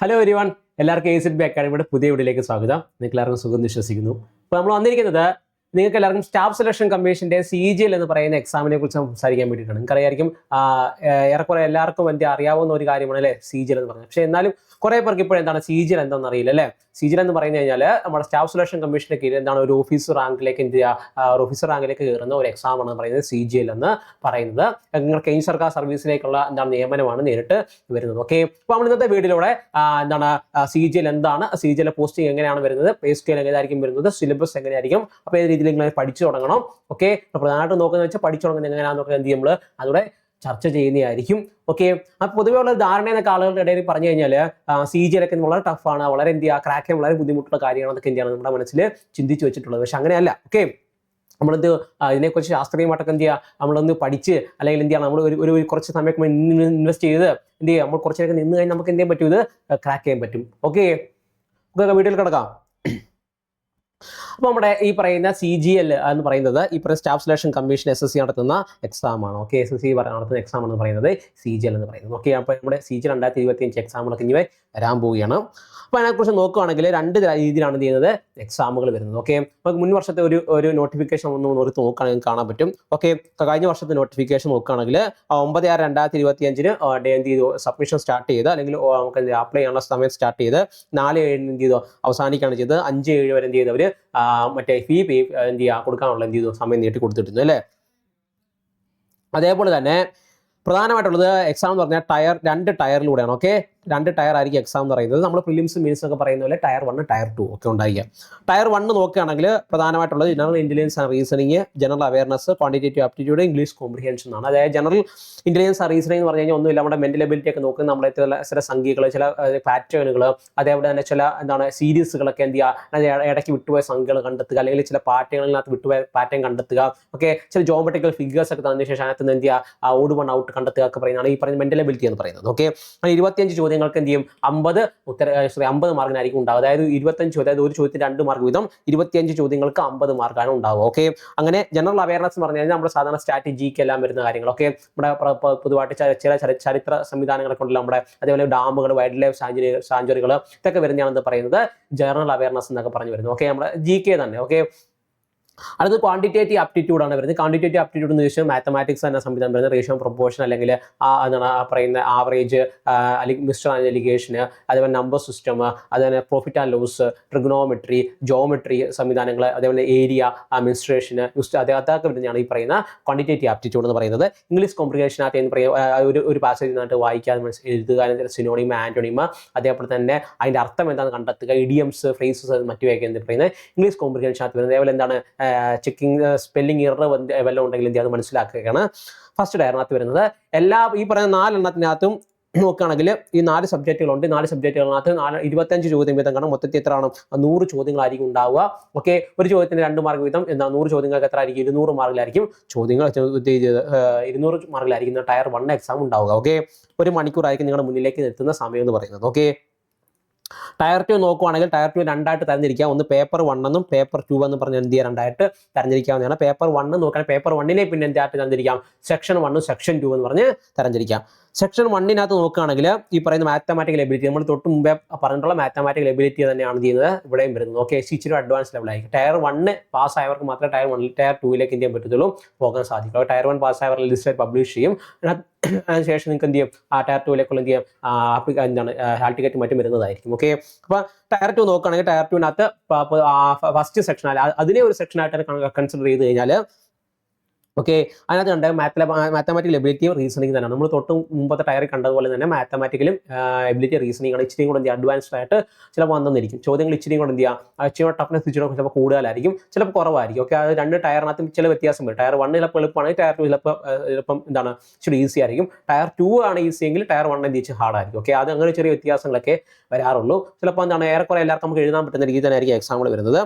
Hello everyone എല്ലാവർക്കും A C B അക്കാഡമിയുടെ പുതിയ വീഡിയോയിലേക്ക് സ്വാഗതം. നിങ്ങൾക്ക് എല്ലാവർക്കും സുഖം വിശ്വസിക്കുന്നു. അപ്പോൾ നമ്മൾ വന്നിരിക്കുന്നത് നിങ്ങൾക്ക് എല്ലാവർക്കും സ്റ്റാഫ് സെലക്ഷൻ കമ്മീഷന്റെ സി ജി എൽ എന്ന് പറയുന്ന എക്സാമിനെ കുറിച്ച് സംസാരിക്കാൻ വേണ്ടിയിട്ടാണ്. നിങ്ങൾക്കറിയായിരിക്കും ഏറെക്കുറെ എല്ലാവർക്കും എന്ത് അറിയാവുന്ന ഒരു കാര്യമാണ് അല്ലേ? സി ജി എൽ എന്ന് പറയുന്നത് പക്ഷേ എന്നാലും കുറെ പേർക്ക് ഇപ്പോൾ എന്താണ് സി ജി എൽ എന്താണെന്ന് അറിയില്ല അല്ലേ? സി ജി എൽ എന്ന് പറഞ്ഞു കഴിഞ്ഞാൽ നമ്മുടെ സ്റ്റാഫ് സെലക്ഷൻ കമ്മീഷന്റെ കീഴിൽ എന്താണ് ഒരു ഓഫീസർ റാങ്കിലേക്ക് എന്ത് ഒരു ഓഫീസർ റാങ്കിലേക്ക് കയറുന്ന ഒരു എക്സാം ആണ് പറയുന്നത് സി ജി എൽ എന്ന് പറയുന്നത്. നിങ്ങൾ കേന്ദ്ര സർക്കാർ സർവീസിലേക്കുള്ള എന്താണ് നിയമനമാണ് നേരിട്ട് വരുന്നത്. ഓക്കെ അപ്പോൾ നമ്മൾ ഇന്നത്തെ വീഡിയോയിലൂടെ എന്താണ് സി ജി എൽ എന്താണ് സി ജി എൽ പോസ്റ്റിംഗ് എങ്ങനെയാണ് വരുന്നത് പേ സ്കെയിൽ എങ്ങനെയായിരിക്കും വരുന്നത് സിലബസ് എങ്ങനെയായിരിക്കും അപ്പോൾ രീതിയിൽ നിങ്ങൾ പഠിച്ചു തുടങ്ങണം ഓക്കെ പ്രധാനമായിട്ട് നോക്കുന്നത് വെച്ചാൽ പഠിച്ചു തുടങ്ങുന്നത് എങ്ങനെയാണെന്ന് നോക്കുന്നത് എന്ത് ചെയ്യും നമ്മൾ അതോടെ ചർച്ച ചെയ്യുന്നതായിരിക്കും ഓക്കെ അപ്പോൾ പൊതുവേ ഉള്ള ധാരണ എന്നൊക്കെ ആളുകളുടെ ഇടയിൽ പറഞ്ഞു കഴിഞ്ഞാൽ സി ജി ഒക്കെ വളരെ ടഫാണ് വളരെ എന്ത് ചെയ്യുക ക്രാക്ക് വളരെ ബുദ്ധിമുട്ടുള്ള കാര്യമാണ് അതൊക്കെ എന്ത് ചെയ്യണം നമ്മുടെ മനസ്സിൽ ചിന്തിച്ചു വെച്ചിട്ടുള്ളത്. പക്ഷെ അങ്ങനെയല്ല ഓക്കെ നമ്മളെന്ത് ഇതിനെക്കുറിച്ച് ശാസ്ത്രീയമായിട്ടൊക്കെ എന്ത് ചെയ്യുക നമ്മളൊന്ന് പഠിച്ച് അല്ലെങ്കിൽ എന്ത് ചെയ്യണം നമ്മൾ ഒരു ഒരു കുറച്ച് സമയം ഇൻവെസ്റ്റ് ചെയ്ത് എന്ത് ചെയ്യുക നമ്മൾ കുറച്ചൊക്കെ നിന്ന് കഴിഞ്ഞാൽ നമുക്ക് എന്ത് ചെയ്യാൻ പറ്റും ഇത് ക്രാക്ക് ചെയ്യാൻ പറ്റും ഓക്കെ വീട്ടിൽ കിടക്കാം. അപ്പോൾ നമ്മുടെ ഈ പറയുന്ന സി ജി എൽ എന്ന് പറയുന്നത് ഈ staff selection commission S S C നടത്തുന്ന എക്സാം ആണ്. ഓക്കെ എസ് എസ് സി നടത്തുന്ന എക്സാം എന്ന് പറയുന്നത് സി ജി എൽ എന്ന് പറയുന്നത്. ഓക്കെ അപ്പോൾ നമ്മുടെ സി ജി രണ്ടായിരത്തി ഇരുപത്തി അഞ്ച് എക്സാമുകളൊക്കെ ഇനി വരാൻ പോവുകയാണ്. അപ്പോൾ അതിനെക്കുറിച്ച് നോക്കുകയാണെങ്കിൽ രണ്ട് രീതിയിലാണ് ചെയ്യുന്നത് എക്സാമുകൾ വരുന്നത്. ഓക്കെ നമുക്ക് മുൻ വർഷത്തെ ഒരു ഒരു നോട്ടിഫിക്കേഷൻ ഒന്ന് ഓർത്ത് നോക്കുകയാണെങ്കിൽ കാണാൻ പറ്റും. ഓക്കെ കഴിഞ്ഞ വർഷത്തെ നോട്ടിഫിക്കേഷൻ നോക്കുകയാണെങ്കിൽ ഒമ്പത് ആറ് രണ്ടായിരത്തി ഇരുപത്തി അഞ്ചിന് എന്ത് ചെയ്തു? സബ്മിഷൻ സ്റ്റാർട്ട് ചെയ്ത് അല്ലെങ്കിൽ നമുക്ക് അപ്ലൈ ചെയ്യാനുള്ള സമയം സ്റ്റാർട്ട് ചെയ്ത് നാല് ഏഴ് എന്ത് ചെയ്തു? അവസാനിക്കുകയാണ് ചെയ്തത്. അഞ്ച് ഏഴ് വരെ എന്ത് ചെയ്തു മറ്റേ ഫീ പേ എന്ത് ചെയ്യുക കൊടുക്കാനുള്ള എന്ത് ചെയ്തു? സമയം നീട്ടി കൊടുത്തിട്ടുണ്ട് അല്ലേ? അതേപോലെ തന്നെ പ്രധാനമായിട്ടുള്ളത് എക്സാം എന്ന് പറഞ്ഞാൽ ടയർ രണ്ട് ടയറിലൂടെയാണ് ഓക്കെ രണ്ട് ടയർ ആയിരിക്കും എക്സാം എന്ന് പറയുന്നത്. നമ്മൾ പ്രിലിംസ് മീൻസ് ഒക്കെ പറയുന്ന പോലെ ടയർ വൺ ടയർ ടു ഒക്കെ ഉണ്ടായിരിക്കുക ടയർ വണ്ണ് നോക്കുകയാണെങ്കിൽ പ്രധാനമായിട്ടുള്ളത് general intelligence and reasoning general awareness quantitative aptitude English comprehension ആണ്. അതായത് ജനറൽ ഇന്റലിജൻസ് ആൻഡ് റീസണിംഗ് എന്ന് പറഞ്ഞു കഴിഞ്ഞാൽ ഒന്നുമില്ല. നമ്മുടെ മെന്റൽ എബിലിറ്റി ഒക്കെ നോക്കുന്നത് നമ്മളെ ചില ചില സംഖ്യകൾ ചില പാറ്റേണുകൾ അതേപോലെ തന്നെ ചില എന്താണ് സീരീസുകളൊക്കെ എന്ത് ചെയ്യുക ഇടയ്ക്ക് വിട്ടുപോയ സംഖ്യകൾ കണ്ടെത്തുക അല്ലെങ്കിൽ ചില പാറ്റേണുകളിനകത്ത് വിട്ടുപോയ പാറ്റേൺ കണ്ടെത്തുക ഓക്കെ ചില ജോമെട്രിക്കൽ ഫിഗേഴ്സ് ഒക്കെ തന്നതിന് ശേഷം അതിനകത്ത് എന്ത് ചെയ്യുക ഓട് വൺ ഔട്ട് കണ്ടെത്തുക ഒക്കെ പറയുന്നതാണ് ഈ പറയുന്ന മെന്റൽ എബിലിറ്റി എന്ന് പറയുന്നത്. ഓക്കെ ഇരുപത്തിയഞ്ച് ചോദ്യങ്ങൾക്ക് എന്ത് ചെയ്യും? അമ്പത് ഉത്തര സോറി അമ്പത് മാർക്കിനായിരിക്കും ഉണ്ടാവുക. അതായത് ഇരുപത്തഞ്ച് അതായത് ഒരു ചോദ്യത്തിന് രണ്ട് മാർക്ക് വീതം ഇരുപത്തിയഞ്ച് ചോദ്യങ്ങൾക്ക് അമ്പത് മാർക്കാണ് ഉണ്ടാവുക. ഓക്കെ അങ്ങനെ ജനറൽ അവയർനെസ് എന്ന് പറഞ്ഞു കഴിഞ്ഞാൽ നമ്മുടെ സാധാരണ സ്ട്രാറ്റജിക്ക് എല്ലാം വരുന്ന കാര്യങ്ങൾ. കാര്യങ്ങളൊക്കെ നമ്മുടെ പൊതുവായിട്ട് ചില ചരിത്ര സംവിധാനങ്ങളൊക്കെ ഉണ്ടല്ലോ നമ്മുടെ അതേപോലെ ഡാമുകൾ വൈൽഡ് ലൈഫ് സാഞ്ചുറി സാഞ്ചുറികൾ ഇതൊക്കെ വരുന്നതാണെന്ന് പറയുന്നത് ജനറൽ അവയർനെസ് എന്നൊക്കെ പറഞ്ഞു വരുന്നത്. ഓക്കെ നമ്മുടെ ജി കെ തന്നെ. ഓക്കെ അടുത്ത് ക്വാണ്ടിറ്റേറ്റീവ് ആപ്റ്റിറ്റ്യൂഡ് ആണ് വരുന്നത്. ക്വാണ്ടിറ്റേറ്റീവ് ആപ്റ്റിറ്റ്യൂഡ് എന്ന് വെച്ചാൽ മാത്തമാറ്റിക്സ് എന്ന സംവിധാനം വരുന്നത് റേഷ്യോ പ്രൊപ്പോർഷൻ അല്ലെങ്കിൽ ആ എന്താണ് പറയുന്ന ആവറേജ് അല്ലെങ്കിൽ മിസ്റ്റർ അലിഗേഷന് അതേപോലെ നമ്പർ സിസ്റ്റം അതേപോലെ profit and loss trigonometry geometry സംവിധാനങ്ങൾ അതേപോലെ ഏരിയ മിനിസ്ട്രേഷന് അതേ അതൊക്കെ വരുന്നതാണ് ഈ പറയുന്ന ക്വാണ്ടിറ്റേറ്റീവ് ആപ്റ്റിറ്റ്യൂഡ് എന്ന് പറയുന്നത്. ഇംഗ്ലീഷ് കോംപ്രിഹേഷനകത്ത് എന്ന് പറയുന്ന ഒരു ഒരു പാസേജ് നന്നായിട്ട് വായിക്കാൻ എഴുതുക സിനോണിമ ആന്റോണിമ അതേപോലെ തന്നെ അതിന്റെ അർത്ഥം എന്താണെന്ന് കണ്ടെത്തുക ഇഡിയംസ് ഫ്രേസസ് മറ്റുമൊക്കെ എന്ന് പറയുന്നത്? ഇംഗ്ലീഷ് കോംപ്രിഹേഷനകത്ത് വരുന്നത്. അതേപോലെ എന്താണ് ചെക്കിങ് സ്പെല്ലിംഗ് ഇറർ വല്ലതും ഉണ്ടെങ്കിൽ എന്ത് അത് മനസ്സിലാക്കുകയാണ്. ഫസ്റ്റ് ഡയറിനകത്ത് വരുന്നത്. എല്ലാ ഈ പറയുന്ന നാലെണ്ണത്തിനകത്തും നോക്കുകയാണെങ്കിൽ ഈ നാല് സബ്ജക്റ്റുകളുണ്ട് നാല് സബ്ജക്റ്റുകളിനകത്ത് നാല് ഇരുപത്തഞ്ച് ചോദ്യം വീതം കാണും. മൊത്തത്തിൽ എത്രയാണ്? നൂറ് ചോദ്യങ്ങളായിരിക്കും ഉണ്ടാവുക. ഓക്കെ ഒരു ചോദ്യത്തിന് രണ്ട് മാർക്ക് വീതം. എന്താ നൂറ് ചോദ്യങ്ങൾക്ക് എത്ര ആയിരിക്കും? ഇരുന്നൂറ് മാർക്കിലായിരിക്കും ചോദ്യങ്ങൾ ഇരുന്നൂറ് മാർക്കിലായിരിക്കും ടയർ വൺ എക്സാം ഉണ്ടാവുക. ഓക്കെ ഒരു മണിക്കൂറായിരിക്കും നിങ്ങളുടെ മുന്നിലേക്ക് എത്തുന്ന സമയം എന്ന് പറയുന്നത്. ഓക്കെ ടയർ ടു നോക്കുവാണെങ്കിൽ ടയർ ടു രണ്ടായിട്ട് തരഞ്ഞിരിക്കാം. ഒന്ന് പേപ്പർ വൺ എന്നും പേപ്പർ ടു എന്ന് പറഞ്ഞ് എന്ത് ചെയ്യാം? രണ്ടായിട്ട് തരഞ്ഞിരിക്കാവുന്നതാണ്. പേപ്പർ വൺ നോക്കുകയാണെങ്കിൽ പേപ്പർ വണ്ണിനെ പിന്നെ എന്തായിട്ട് തരഞ്ഞിരിക്കാം? സെക്ഷൻ വണ്ണും സെക്ഷൻ ടു എന്ന് പറഞ്ഞ് തരഞ്ഞിരിക്കാം. സെക്ഷൻ വണ്ണിനകത്ത് നോക്കുകയാണെങ്കിൽ ഈ പറയുന്ന മാത്തമാറ്റിക്കൽ എബിലിറ്റി നമ്മൾ തൊട്ട് മുമ്പേ പറഞ്ഞിട്ടുള്ള മാത്തമാറ്റിക്കൽ എബിലിറ്റി തന്നെയാണ് ചെയ്യുന്നത്? ഇവിടെയും വരുന്നത്. ഓക്കെ എസ് ഇച്ചിരി അഡ്വാൻസ് ലെവലായിരിക്കും ടയർ വണ്ണ് പാസ് ആയവർക്ക് മാത്രമേ ടയർ വണ്ണിൽ ടയർ ടൂയിലേക്ക് എന്ത് ചെയ്യാൻ പറ്റത്തുള്ളൂ? പോകാൻ സാധിക്കും. ടയർ വൺ പാസ് ആയവർ ലിസ്റ്റ് പബ്ലിഷ് ചെയ്യും. അതിനുശേഷം നിങ്ങൾക്ക് എന്ത് ചെയ്യും? ആ ടയർ ടൂയിലേക്കുള്ള എന്ത് ചെയ്യാം? എന്താണ്? ഹാൾ ടിക്കറ്റ് മറ്റും വരുന്നതായിരിക്കും. ഓക്കെ അപ്പോൾ ടയർ ടു നോക്കുകയാണെങ്കിൽ ടയർ ടുവിനകത്ത് ഫസ്റ്റ് സെക്ഷൻ അതിനെ ഒരു സെക്ഷൻ സെക്ഷനായിട്ട് കൺസിഡർ ചെയ്ത് കഴിഞ്ഞാൽ ഓക്കെ അതിനകത്ത് കണ്ട മാത്തല മാത്തമാറ്റിക്കൽ എബിലിറ്റിയും റീസണിങ് തന്നെയാണ്. നമ്മൾ തൊട്ട് മുമ്പത്തെ ടയറിൽ കണ്ടതുപോലെ തന്നെ മാത്തമാറ്റിക്കലും എബിലിറ്റി റീസണിങ് ആണ്. ഇച്ചിരി കൂടെ എന്ത് അഡ്വാൻസ്ഡ് ആയിട്ട് ചിലപ്പോൾ വന്നിരിക്കും ചോദ്യങ്ങൾ ഇച്ചിരി കൂടെ എന്ത് ചെയ്യുക? ഇച്ചിരി ടഫ്നെസ് ഇച്ചിരി ചിലപ്പോൾ കൂടുതലായിരിക്കും. ചിലപ്പോൾ കുറവായിരിക്കും. ഓക്കെ അത് രണ്ട് ടയറിനകത്തും ചില വ്യത്യാസം വരും ടയർ വൺ ചിലപ്പോൾ എളുപ്പമാണ് ടയർ ടു ചിലപ്പോൾ ചിലപ്പം എന്താണ്? ഇച്ചിരി ഈസി ആയിരിക്കും. ടയർ ടു ആണ് ഈസി എങ്കിൽ ടയർ വൺ എന്ത് ഇച്ചിരി ഹാർഡ് ആയിരിക്കും. ഓക്കെ അത് അങ്ങനെ ചെറിയ വ്യത്യാസങ്ങളൊക്കെ വരാറുള്ളൂ. ചിലപ്പോൾ എന്താണ്? ഏറെക്കുറെ എല്ലാവർക്കും നമുക്ക് എഴുതാൻ പറ്റുന്ന രീതി തന്നെയായിരിക്കും എക്സാമ്പിൾ വരുന്നത്.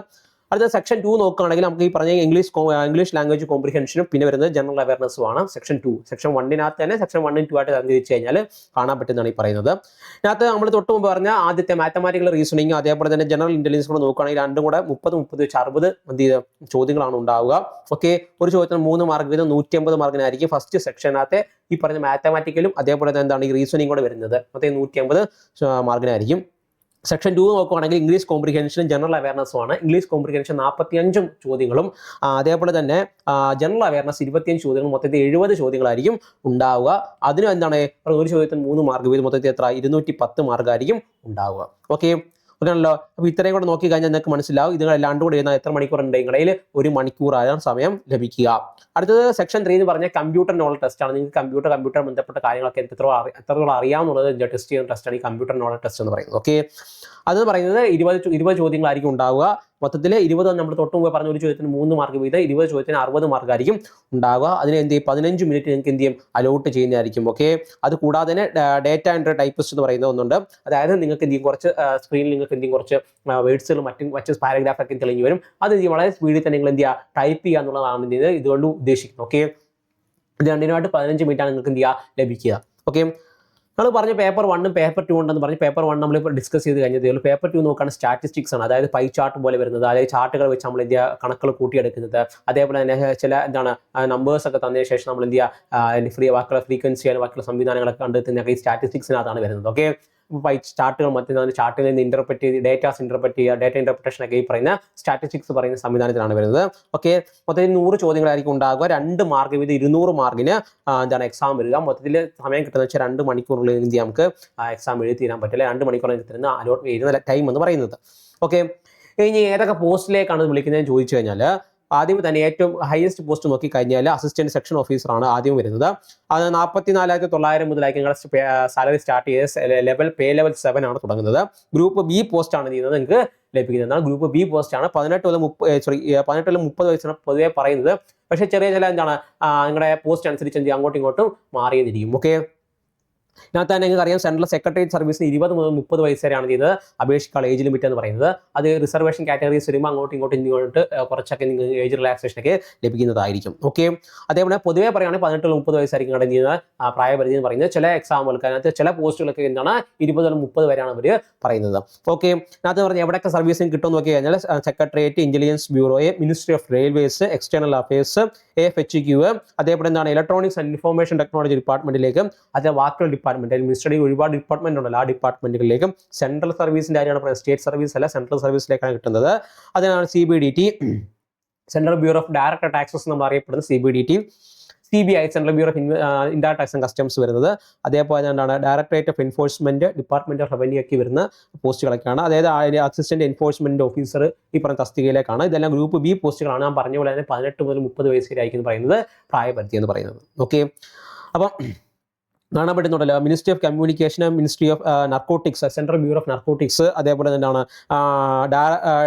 അടുത്ത സെക്ഷൻ ടു നോക്കുകയാണെങ്കിൽ നമുക്ക് ഈ പറഞ്ഞ ഇംഗ്ലീഷ് ഇംഗ്ലീഷ് ലാംഗ്വേജ് കോംപ്രിഹെൻഷനും പിന്നെ വരുന്നത് ജനറൽ അവയർനെസ്സും ആണ്. സെക്ഷൻ ടു സെക്ഷൻ വണ്ണിനകത്ത് തന്നെ സെക്ഷൻ വണ്ണും ടു ആയിട്ട് തരംതിരിച്ച് കഴിഞ്ഞാൽ കാണാൻ പറ്റുന്നതാണ് ഈ പറയുന്നത്. ഇതിനകത്ത് നമ്മൾ തൊട്ട് മുമ്പ് പറഞ്ഞ ആദ്യത്തെ മാത്തമാറ്റിക്കൽ റീസണിങ് അതേപോലെ തന്നെ ജനറൽ ഇന്റലിജൻസ് കൂടെ നോക്കുകയാണെങ്കിൽ രണ്ടും കൂടെ മുപ്പത് മുപ്പത് വെച്ച് അറുപത് എന്ത് ചെയ്ത് ചോദ്യങ്ങളാണ് ഉണ്ടാവുക. ഓക്കെ ഒരു ചോദ്യത്തിന് മൂന്ന് മാർക്ക് വീതം നൂറ്റി അമ്പത് മാർക്കിനായിരിക്കും ഫസ്റ്റ് സെക്ഷനകത്തെ ഈ പറഞ്ഞ മാത്തമാറ്റിക്കലും അതേപോലെ തന്നെ എന്താണ് ഈ റീസണിങ് കൂടെ വരുന്നത്. മൊത്തം നൂറ്റി അമ്പത് മാർക്കിനായിരിക്കും സെക്ഷൻ ടു നോക്കുകയാണെങ്കിൽ ഇംഗ്ലീഷ് കോംപ്രിഹെൻഷനും ജനറൽ അവയർനെസ്സും ആണ്. ഇംഗ്ലീഷ് കോംപ്രിഹെൻഷൻ നാൽപ്പത്തിയഞ്ചും ചോദ്യങ്ങളും. അതേപോലെ തന്നെ ജനറൽ അവയർനെസ് ഇരുപത്തിയഞ്ച് ചോദ്യങ്ങൾ മൊത്തത്തിൽ എഴുപത് ചോദ്യങ്ങളായിരിക്കും ഉണ്ടാവുക. അതിനും എന്താണ്? ഒരു ചോദ്യത്തിന് മൂന്ന് മാർക്ക് വീതം മൊത്തത്തിൽ എത്ര? ഇരുന്നൂറ്റി പത്ത് മാർക്കായിരിക്കും ഉണ്ടാവുക. ഓക്കെ ഓക്കെയാണല്ലോ അപ്പോൾ ഇത്രയും കൂടെ നോക്കി കഴിഞ്ഞാൽ നിങ്ങൾക്ക് മനസ്സിലാവും. ഇത് എല്ലാണ്ട് കൂടെ ചെയ്യുന്ന എത്ര മണിക്കൂർ ഉണ്ട് നിങ്ങളിൽ ഒരു മണിക്കൂറായാലും സമയം ലഭിക്കുക. അടുത്തത് സെക്ഷൻ ത്രീ എന്ന് പറഞ്ഞാൽ കമ്പ്യൂട്ടർ നോളജ് ടെസ്റ്റ് ആണ്. നിങ്ങൾക്ക് കമ്പ്യൂട്ടർ കമ്പ്യൂട്ടർ ബന്ധപ്പെട്ട കാര്യങ്ങളൊക്കെ എത്ര എത്രത്തോളം അറിയാമെന്നുള്ളത് ടെസ്റ്റ് ചെയ്യുന്ന ടെസ്റ്റാണ് ഈ കമ്പ്യൂട്ടർ നോളജ് ടെസ്റ്റ് എന്ന് പറയുന്നത്. ഓക്കെ അത് പറയുന്നത് ഇരുപത് ഇരുപത് ചോദ്യങ്ങളായിരിക്കും ഉണ്ടാവുക. മൊത്തത്തിൽ ഇരുപത് നമ്മൾ തൊട്ട് മുമ്പ് പറഞ്ഞ ഒരു ചോദ്യത്തിന് മൂന്ന് മാർക്ക് വീതം ഇരുപത് ചോദ്യത്തിന് അറുപത് മാർക്കായിരിക്കും ഉണ്ടാവുക. അതിന് എന്ത് ചെയ്യും? പതിനഞ്ച് മിനിറ്റ് നിങ്ങൾക്ക് എന്ത് ചെയ്യും? അലോട്ട് ചെയ്യുന്നതായിരിക്കും. ഓക്കെ അത് കൂടാതെ തന്നെ ഡേറ്റ ആൻഡ് ടൈപ്പിസ്റ്റ് എന്ന് പറയുന്ന ഒന്നുണ്ട്. അതായത് നിങ്ങൾക്ക് എന്ത് ചെയ്യും? കുറച്ച് സ്ക്രീനിൽ നിങ്ങൾക്ക് എന്ത് ചെയ്യും? കുറച്ച് വേർഡ്സുകളും മറ്റും മറ്റ് പാരഗ്രാഫ് ഒക്കെ തെളിഞ്ഞു വരും. അത് വളരെ സ്പീഡിൽ തന്നെ നിങ്ങൾ എന്ത് ചെയ്യുക? ടൈപ്പ് ചെയ്യുക എന്നുള്ളതാണ് എന്ത് ചെയ്യുന്നത് ഇതുകൊണ്ട് ഉദ്ദേശിക്കുന്നത്. ഓക്കെ ഇത് രണ്ടിനുമായിട്ട് പതിനഞ്ച് മിനിറ്റാണ് നിങ്ങൾക്ക് എന്ത് ചെയ്യുക? ലഭിക്കുക. ഓക്കെ നമ്മൾ പറഞ്ഞ പേപ്പർ വണ്ണും പേപ്പർ ടു ഉണ്ടെന്ന് പറഞ്ഞ് പേപ്പർ വൺ നമ്മൾ ഇപ്പോൾ ഡിസ്കസ് ചെയ്ത് കഴിഞ്ഞതേ പേപ്പർ ടു നോക്കുകയാണ് സ്റ്റാറ്റിസ്റ്റിക്സ് ആണ്. അതായത് പൈ ചാർട്ട് പോലെ വരുന്നത്. അതായത് ചാർട്ടുകൾ വെച്ച് നമ്മൾ എന്ത് കണക്കുകൾ കൂട്ടിയെടുക്കുന്നത്. അതേപോലെ തന്നെ ചില എന്താണ് നമ്പേഴ്സ് ഒക്കെ തന്നതിന് ശേഷം നമ്മൾ എന്ത് ചെയ്യുക ഫ്രീ വാക്കുള്ള ഫ്രീക്വൻസി ബാക്കിയുള്ള സംവിധാനങ്ങളൊക്കെ കണ്ടെത്തുന്ന ഈ സ്റ്റാറ്റിസ്റ്റിക്സിനകത്താണ് വരുന്നത്. ഓക്കെ പൈ ചാർട്ടുകൾ മറ്റു ചാർട്ടിൽ നിന്ന് ഇന്റർപ്രറ്റ് ചെയ്ത് ഡേറ്റാസ് ഇന്റർപ്രറ്റ് ചെയ്യുക ഡേറ്റ ഇന്റർപ്രിട്ടേഷൻ ഒക്കെ ഈ പറയുന്ന സ്റ്റാറ്റിസ്റ്റിക്സ് പറയുന്ന സംവിധാനത്തിലാണ് വരുന്നത്. ഓക്കെ മൊത്തത്തിൽ നൂറ് ചോദ്യങ്ങളായിരിക്കും ഉണ്ടാകുക. രണ്ട് മാർക്ക് വീതം ഇരുന്നൂറ് മാർക്കിന് എന്താണ് എക്സാം വരിക. മൊത്തത്തിൽ സമയം കിട്ടുന്ന വെച്ചാൽ രണ്ട് മണിക്കൂറിനുള്ളിൽ എന്ത് ചെയ്യാം നമുക്ക് എക്സാം എഴുതി തീരാൻ പറ്റില്ല. രണ്ട് മണിക്കൂറിൽ തരുന്ന അലോട്ട് എഴുതുന്ന ടൈം എന്ന് പറയുന്നത്. ഓക്കെ ഇനി ഏതൊക്കെ പോസ്റ്റിലേക്കാണ് വിളിക്കുന്നതെന്ന് ചോദിച്ചു കഴിഞ്ഞാൽ ആദ്യം തന്നെ ഏറ്റവും ഹയസ്റ്റ് പോസ്റ്റ് നോക്കി കഴിഞ്ഞാൽ അസിസ്റ്റന്റ് സെക്ഷൻ ഓഫീസറാണ് ആദ്യം വരുന്നത്. അത് നാൽപ്പത്തി നാലായിരത്തി തൊള്ളായിരം മുതലായിരിക്കും സാലറി സ്റ്റാർട്ട് ചെയ്ത് ലെവൽ പേ ലെവൽ സെവൻ ആണ് തുടങ്ങുന്നത്. ഗ്രൂപ്പ് ബി പോസ്റ്റ് ആണ് ചെയ്യുന്നത് നിങ്ങൾക്ക് ലഭിക്കുന്നത്. എന്നാൽ ഗ്രൂപ്പ് ബി പോസ്റ്റ് ആണ്. പതിനെട്ട് മുതൽ മുപ്പത് സോറി പതിനെട്ട് മുതൽ മുപ്പത് വയസ്സാണ് പൊതുവെ പറയുന്നത്. പക്ഷേ ചെറിയ ചില എന്താണ് നിങ്ങളുടെ പോസ്റ്റ് അനുസരിച്ച് എന്ത് അങ്ങോട്ടും ഇങ്ങോട്ടും മാറിയെന്നിരിക്കും. ഓക്കെ ഇതിനകത്ത് തന്നെ നിങ്ങൾക്ക് അറിയാം സെൻട്രൽ സെക്രട്ടേറിയറ്റ് സർവീസിന് ഇരുപത് മുതൽ മുപ്പത് വയസ്സ് വരെയാണ് ചെയ്തത്. അപേക്ഷിക്കാൾ ഏജ് ലിമിറ്റ് എന്ന് പറയുന്നത്. അത് റിസർവേഷൻ കാറ്റഗറീസ് വരുമ്പോൾ അങ്ങോട്ടും ഇങ്ങോട്ടും ഇങ്ങോട്ട് കുറച്ചൊക്കെ നിങ്ങൾക്ക് ഏജ് റിലാക്സേഷൻ ഒക്കെ ലഭിക്കുന്നതായിരിക്കും. ഓക്കെ അതേപോലെ പൊതുവെ പറയുകയാണെങ്കിൽ പതിനെട്ട് മുപ്പത് വയസ്സായിരിക്കും ചെയ്യുന്ന പ്രായപരിധി എന്ന് പറയുന്നത്. ചില എക്സാമുകൾക്ക് അതിനകത്ത് ചില പോസ്റ്റുകളൊക്കെ എന്താണ് ഇരുപത് മുതൽ മുപ്പത് വരെയാണ് അവർ പറയുന്നത്. ഓക്കെ അതിനകത്ത് പറഞ്ഞാൽ എവിടെയൊക്കെ സർവീസിന് കിട്ടും നോക്കി കഴിഞ്ഞാൽ secretariat intelligence ബ്യൂറോയെ ministry of railways external affairs F H Q അതേപോലെ എന്താണ് ഇലക്ട്രോണിക്സ് ആൻഡ് ഇൻഫോർമേഷൻ ടെക്നോളജി ഡിപ്പാർട്ട്മെന്റിലേക്ക് അതേ വാക്കുകൾ ഡിപ്പാർട്ട്മെന്റ് മിനിസ്റ്ററി ഒരുപാട് ഡിപ്പാർട്ട്മെന്റ് ഉണ്ടല്ലോ. ആ ഡിപ്പാർട്ട്മെന്റുകളിലേക്കും സെൻട്രൽ സർവീസിന്റെ കാര്യമാണ് സ്റ്റേറ്റ് സർവീസ് അല്ല സെൻട്രൽ സർവീസിലേക്കാണ് കിട്ടുന്നത്. അതിനാണ് C B D T central bureau of direct taxes നമ്മൾ അറിയപ്പെടുന്നത് C B D T C B I central bureau of indirect tax and customs വരുന്നത്. അതേപോലെ എന്താണ്? Directorate of enforcement department of revenue ഒക്കെ വരുന്ന പോസ്റ്റുകളൊക്കെയാണ്. അതായത് അസിസ്റ്റന്റ് എൻഫോഴ്സ്മെന്റ് ഓഫീസർ ഈ പറഞ്ഞ തസ്തികയിലേക്കാണ്. ഇതെല്ലാം ഗ്രൂപ്പ് ബി പോസ്റ്റുകളാണ്. ഞാൻ പറഞ്ഞ പോലെ തന്നെ പതിനെട്ട് മുതൽ മുപ്പത് വയസ്സ് വരെയായിരിക്കും പറയുന്നത് പ്രായപരിധി എന്ന് പറയുന്നത്. ഓക്കെ അപ്പം കാണാൻ പറ്റുന്നുണ്ടല്ലോ ministry of communication ministry of narcotics central bureau of narcotics അതേപോലെ തന്നെയാണ്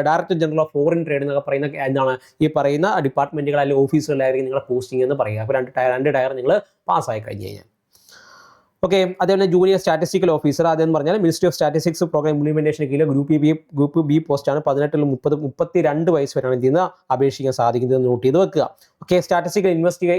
director general of foreign trade എന്നൊക്കെ പറയുന്ന എന്താണ് ഈ പറയുന്ന ഡിപ്പാർട്ട്മെന്റുകൾ അല്ലെങ്കിൽ ഓഫീസുകളിലായിരിക്കും നിങ്ങളുടെ പോസ്റ്റിംഗ് എന്ന് പറയുക. അപ്പോൾ രണ്ട് ടയർ രണ്ട് ടയർ നിങ്ങൾ പാസ്സായി കഴിഞ്ഞു കഴിഞ്ഞാൽ. ഓക്കെ അതേപോലെ ജൂനിയർ സ്റ്റാറ്റിസ്റ്റിക്കൽ ഓഫീസർ അതെന്ന് പറഞ്ഞാൽ ministry of statistics programme implementation കീഴിൽ ഗ്രൂപ്പ് ബി ഗ്രൂപ്പ് ബി പോസ്റ്റാണ് പതിനെട്ടിൽ മുപ്പത് മുപ്പത്തി രണ്ട് വയസ്സ് വരെയാണ് ചെയ്യുന്നത് അപേക്ഷിക്കാൻ സാധിക്കുന്നത് നോട്ട് ചെയ്ത് വെക്കുക. ഓക്കെ സ്റ്റാറ്റിസ്റ്റിക്കൽ ഇൻവെസ്റ്റിഗേ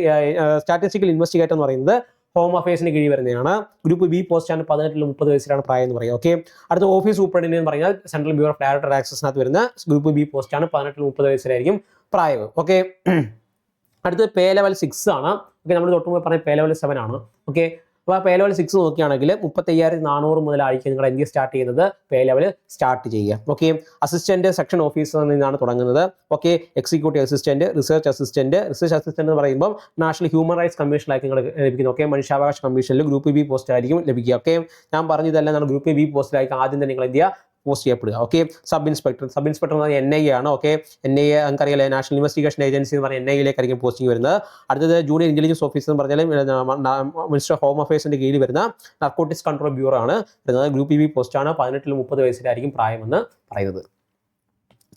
സ്റ്റാറ്റിസ്റ്റിക്കൽ ഇൻവെസ്റ്റിഗേറ്റർ എന്ന് പറയുന്നത് ഹോം അഫയേഴ്സിന് കീഴിൽ വരുന്നതാണ്. ഗ്രൂപ്പ് ബി പോസ്റ്റാണ് പതിനെട്ടിൽ മുപ്പത് വയസ്സിലാണ് പ്രായം എന്ന് പറയുക ഓക്കെ അടുത്ത ഓഫീസ് സൂപ്രണ്ടിന് എന്ന് പറഞ്ഞാൽ സെൻട്രൽ ബ്യൂറോ ഓഫ് ഡയറക്ടർ ആക്സസിനകത്ത് വരുന്ന ഗ്രൂപ്പ് ബി പോസ്റ്റാണ് പതിനെട്ടിൽ മുപ്പത് വയസ്സിലായിരിക്കും പ്രായം ഓക്കെ അടുത്തത് പേ ലെവൽ സിക്സ് ആണ്. ഓക്കെ നമ്മൾ തൊട്ട് മുമ്പ് പറഞ്ഞ പേ ലെവൽ സെവൻ ആണ് ഓക്കെ അപ്പോൾ പേ ലെവൽ സിക്സ് നോക്കുകയാണെങ്കിൽ മുപ്പത്തയ്യായിരത്തി നാനൂറ് മുതലായിരിക്കും നിങ്ങൾ എന്ത് സ്റ്റാർട്ട് ചെയ്യുന്നത്? പേ ലെവൽ സ്റ്റാർട്ട് ചെയ്യുക. ഓക്കെ അസിസ്റ്റന്റ് സെക്ഷൻ ഓഫീസറിൽ നിന്നാണ് തുടങ്ങുന്നത്. Okay executive assistant research assistant research assistant എന്ന് പറയുമ്പോൾ നാഷണൽ ഹ്യൂമൻ റൈറ്റ്സ് കമ്മീഷനിലായിരിക്കും നിങ്ങൾ ലഭിക്കുന്നത്. ഓക്കെ മനുഷ്യാവകാശ കമ്മീഷനിൽ ഗ്രൂപ്പ് ബി പോസ്റ്റ് ആയിരിക്കും ലഭിക്കുക. ഓക്കെ ഞാൻ പറഞ്ഞതെല്ലാം ഗ്രൂപ്പ് ബി പോസ്റ്റിലായിരിക്കും ആദ്യം തന്നെ നിങ്ങൾ എന്ത് ചെയ്യുക? Post ചെയ്യപ്പെടുക. Okay sub inspector sub inspector എന്ന് പറഞ്ഞാൽ എൻ ഐ ആണ്. ഓക്കെ എൻ ഐ എ നമുക്കറിയാലേ നാഷണൽ ഇൻവെസ്റ്റിഗേഷൻ ഏജൻസി എന്ന് പറഞ്ഞാൽ എൻ ഐയിലേക്കായിരിക്കും പോസ്റ്റിംഗ് വരുന്നത്. അടുത്തത് ജൂനിയർ ഇന്റലിജൻസ് ഓഫീസർ എന്ന് പറഞ്ഞാൽ മിനിസ്റ്റർ ഹോം അഫയേഴ്സിന്റെ കീഴിൽ വരുന്ന നർക്കോട്ടിക്സ് കൺട്രോൾ ബ്യൂറോ ആണ്. വരുന്നത്. ഗ്രൂപ്പ് ഇ ബി പോസ്റ്റാണ് പതിനെട്ടിൽ മുപ്പത് വയസ്സിലായിരിക്കും പ്രായമെന്ന് പറയുന്നത്.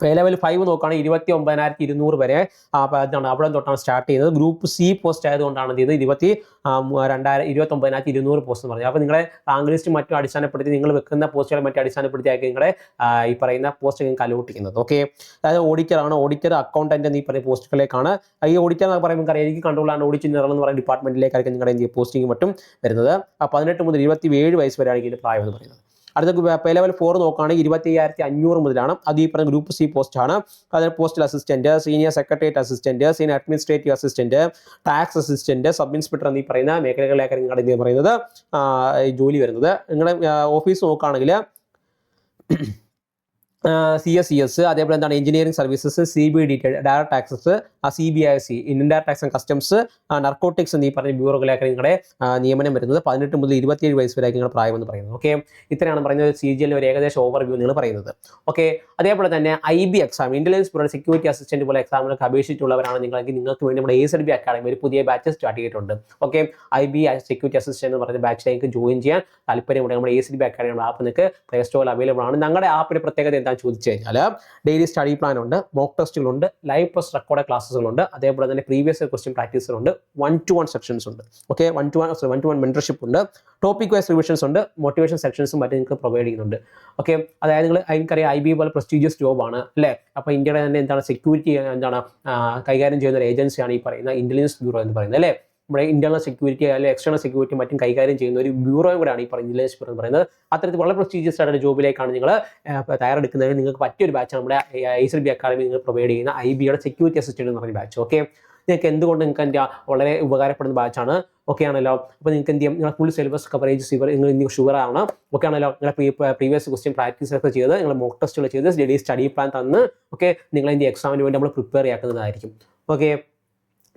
പേ ലെവൽ ഫൈവ് നോക്കുകയാണെങ്കിൽ ഇരുപത്തി ഒമ്പതിനായിരത്തി ഇരുന്നൂറ് വരെ ആ, അതാണ് അവിടെ തൊട്ടാണ് സ്റ്റാർട്ട് ചെയ്തത്. ഗ്രൂപ്പ് സി പോസ്റ്റ് ആയതുകൊണ്ടാണ് ചെയ്തത്? ഇരുപത്തി രണ്ടായിരം ഇരുപത്തി ഒമ്പതിനായിരത്തി ഇരുന്നൂറ് പോസ്റ്റ് എന്ന് പറഞ്ഞത്. അപ്പോൾ നിങ്ങളെ റാങ്ക് ലിസ്റ്റ് മറ്റും അടിസ്ഥാനപ്പെടുത്തി നിങ്ങൾ വെക്കുന്ന പോസ്റ്റുകളെ മറ്റും അടിസ്ഥാനപ്പെടുത്തിയായിരിക്കും നിങ്ങളെ ഈ പറയുന്ന പോസ്റ്റ് നിങ്ങൾക്ക് അലോട്ടിക്കുന്നത് ഓക്കെ അതായത് ഓഡിറ്റർ ആണ്. ഓഡിറ്റർ അക്കൗണ്ടന്റ് എന്നീ പറയുന്ന പോസ്റ്റുകളിലേക്കാണ് ഈ ഓഡിറ്റർ എന്ന് പറയുമ്പോൾ നിങ്ങൾക്ക് എനിക്ക് കൺട്രോൾ ആണ് ഓഡിറ്റ് ജനറൽ എന്ന് പറയുന്ന ഡിപ്പാർട്ട്മെന്റിലേക്കായിരിക്കും നിങ്ങളുടെ എന്ത് പോസ്റ്റിംഗ് മറ്റും വരുന്നത്. പതിനെട്ട് മുതൽ ഇരുപത്തി ഏഴ് വയസ്സ് വരെയാണ് ഇതിന്റെ പ്രായം എന്ന് പറയുന്നത്. അടുത്ത പേ ലെവൽ ഫോർ നോക്കുകയാണെങ്കിൽ ഇരുപത്തി അയ്യായിരത്തി അഞ്ഞൂറ് മുതലാണ്. അത് ഈ പറഞ്ഞ ഗ്രൂപ്പ് സി പോസ്റ്റ് ആണ്. അതിൽ postal assistant senior secretariat assistant senior administrative assistant tax assistant sub inspector എന്നീ പറയുന്ന മേഖലകളിലേക്ക് നിങ്ങളുടെ ഇത് പറയുന്നത്. ജോലി വരുന്നത്. നിങ്ങളുടെ ഓഫീസ് നോക്കുകയാണെങ്കിൽ സി എസ് സി എസ് അതേപോലെ എന്താണ് engineering services C B D direct taxes C B I C indirect tax and customs narcotics എന്നീ പറഞ്ഞ ബ്യൂറോകളിലേക്ക് നിങ്ങളുടെ നിയമനം വരുന്നത്. പതിനെട്ട് മുതൽ ഇരുപത്തിയേഴ് വയസ്സ് വരെ നിങ്ങളുടെ പ്രായമെന്ന് പറയുന്നത്. ഓക്കെ ഇത്രയാണ് പറയുന്നത് സി ജി എൽ ഒരു ഏകദേശം ഓവർവ്യൂ നിങ്ങൾ പറയുന്നത്. ഓക്കെ അതേപോലെ തന്നെ I B exam intelligence bureau security assistant പോലെ എക്സാമിനൊക്കെ അപേക്ഷിച്ചുള്ളവരാണ് നിങ്ങളെങ്കിൽ നിങ്ങൾക്ക് വേണ്ടി നമ്മുടെ എ എസ് ബി അക്കാഡമി ഒരു പുതിയ ബാച്ച് സ്റ്റാർട്ട് ചെയ്തിട്ടുണ്ട്. Okay I B security assistant എന്ന് പറഞ്ഞ ബാച്ചിലേക്ക് ജോയിൻ ചെയ്യാൻ താല്പര്യമുണ്ട് നമ്മുടെ A S B academy app നിങ്ങൾക്ക് പ്ലേ സ്റ്റോറിൽ അവൈലബിൾ ആണ്. ഞങ്ങളുടെ ആപ്പിന്റെ പ്രത്യേകത എന്താണെന്ന് ചോദിച്ചു കഴിഞ്ഞാൽ ഡെയിലി സ്റ്റഡി പ്ലാൻ ഉണ്ട് മോക്ക് ടെസ്റ്റുകളുണ്ട് ലൈവ് പ്ലസ് റെക്കോർഡ് ക്ലാസ്സുകളുണ്ട് അതേപോലെ തന്നെ പ്രീവിയസ് ക്വസ്റ്റ്യൻ പ്രാക്ടീസുകളുണ്ട് വൺ ടു വൺ സെക്ഷൻസ് ഉണ്ട്. Okay one two one one two one mentorship ഉണ്ട്. ടോപ്പിക് വൈസ് റിവിഷൻസ് ഉണ്ട്. മോട്ടിവേഷൻ സെക്ഷൻസും മറ്റും നിങ്ങൾക്ക് പ്രൊവൈഡ് ചെയ്യുന്നുണ്ട്. ഓക്കെ അതായത് നിങ്ങൾ എനിക്കറിയാം ഐ ബി പോലെ പ്രസ്റ്റീജിയസ് ജോബാണ് അല്ലേ? അപ്പോൾ ഇന്ത്യയുടെ തന്നെ എന്താണ് സെക്യൂരിറ്റി എന്താണ് കൈകാര്യം ചെയ്യുന്ന ഒരു ഏജൻസിയാണ് ഈ പറയുന്ന ഇന്റലിജൻസ് ബ്യൂറോ എന്ന് പറയുന്നത്. അല്ലേ? നമ്മുടെ ഇന്റേണൽ സെക്യൂരിറ്റി അല്ലെങ്കിൽ എക്സ്റ്റേണൽ സെക്യൂരിറ്റി മറ്റും കൈകാര്യം ചെയ്യുന്ന ഒരു ബ്യൂറോ കൂടെയാണ് ഈ പറഞ്ഞ ജില്ലേഷ് എന്ന് പറയുന്നത്. അത്തരത്തിൽ വളരെ പ്രസ്റ്റീജിയസ് ആയിട്ടുള്ള ജോബിലേക്കാണ് നിങ്ങൾ തയ്യാറെടുക്കുന്നതിന് നിങ്ങൾക്ക് പറ്റിയൊരു ബാച്ചാണ് നമ്മുടെ ഐ സി ബി അക്കാദമി നിങ്ങൾ പ്രൊവൈഡ് ചെയ്യുന്ന ഐ ബിയുടെ സെക്യൂരിറ്റി അസിസ്റ്റന്റ് എന്ന് പറഞ്ഞ ബാച്ച് ഓക്കെ നിങ്ങൾക്ക് എന്തുകൊണ്ട് നിങ്ങൾക്ക് എന്റെ വളരെ ഉപകാരപ്പെടുന്ന ബാച്ചാണ് ഓക്കെ ആണല്ലോ. അപ്പോൾ നിങ്ങൾക്ക് എന്ത് ചെയ്യാം? നിങ്ങൾ ഫുൾ സിലബസ് കവറേജ് സിവർ നിങ്ങൾ നിങ്ങൾക്ക് ഷുവർ ആണ്. ഓക്കെ ആണല്ലോ. നിങ്ങളുടെ പ്രീവിയസ് ക്വസ്റ്റ്യൻ പ്രാക്ടീസ് ഒക്കെ ചെയ്ത് നിങ്ങൾ മോക്ക് ടെസ്റ്റുകൾ ചെയ്ത് ഡെയിലി സ്റ്റഡി പ്ലാൻ തന്ന് ഓക്കെ ഇതിന്റെ എക്സാമിന് വേണ്ടി നമ്മൾ പ്രിപ്പയർ ചെയ്യാക്കുന്നതായിരിക്കും. ഓക്കെ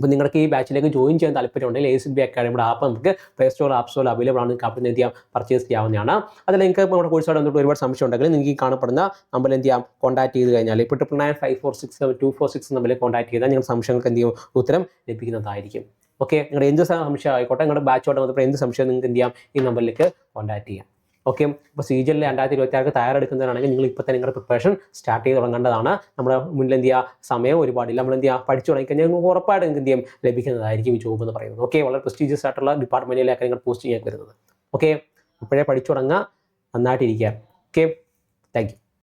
അപ്പോൾ നിങ്ങൾക്ക് ഈ ബാച്ചിലേക്ക് ജോയിൻ ചെയ്യാൻ താല്പര്യമുണ്ടെങ്കിൽ എ സി ബി അക്കാഡമിയുടെ ആപ്പ് നമുക്ക് play store app store available ആണ്. അപ്പം എന്ത് ചെയ്യാം? പർച്ചേസ് ചെയ്യാവുന്നതാണ്. അതിൽ നിങ്ങൾക്ക് നമ്മുടെ കോഴ്സോട് വന്നിട്ട് ഒരുപാട് സംശയം ഉണ്ടെങ്കിൽ നിങ്ങൾക്ക് ഈ കാണപ്പെടുന്ന നമ്പറിൽ എന്ത് ചെയ്യാം? കോൺടാക്ട് ചെയ്ത് കഴിഞ്ഞാൽ ഇപ്പോൾ triple nine five four six seven two four six നമ്പറിൽ കോൺടാക്ട് ചെയ്താൽ നിങ്ങൾ സംശയങ്ങൾക്ക് എന്ത് ചെയ്യും? ഉത്തരം ലഭിക്കുന്നതായിരിക്കും. ഓക്കെ നിങ്ങളുടെ എന്ത് സംശയം ആയിക്കോട്ടെ നിങ്ങളുടെ ബാച്ചോട് വന്നപ്പോൾ എന്ത് സംശയം നിങ്ങൾക്ക് എന്ത് ചെയ്യാം? ഈ നമ്പറിലേക്ക് കോൺടാക്ട് ചെയ്യാം. ഓക്കെ അപ്പോൾ സി ജി എല്ലിൽ രണ്ടായിരത്തി ഇരുപത്തി ആറ് തയ്യാറെടുക്കുന്നതാണെങ്കിൽ നിങ്ങൾ ഇപ്പോൾ തന്നെ നിങ്ങളുടെ പ്രിപ്പറേഷൻ സ്റ്റാർട്ട് ചെയ്ത് തുടങ്ങേണ്ടതാണ്. നമ്മുടെ മുന്നിൽ എന്ത് ചെയ്യുക സമയം ഒരുപാടില്ല. നമ്മൾ എന്ത് ചെയ്യുക പഠിച്ചു തുടങ്ങിക്കഴിഞ്ഞാൽ നിങ്ങൾക്ക് ഉറപ്പായിട്ട് നിങ്ങൾക്ക് എന്ത് ചെയ്യും? ലഭിക്കുന്നതായിരിക്കും ഈ ജോബ് എന്ന് പറയുന്നത്. ഓക്കെ വളരെ പ്രസ്റ്റീജിയസ് ആയിട്ടുള്ള ഡിപ്പാർട്ട്മെന്റിലേക്ക് നിങ്ങൾ പോസ്റ്റ് ചെയ്യാൻ വരുന്നത്. ഓക്കെ ഇപ്പോഴേ പഠിച്ചു തുടങ്ങുക. നന്നായിട്ടിരിക്കുക. Okay thank you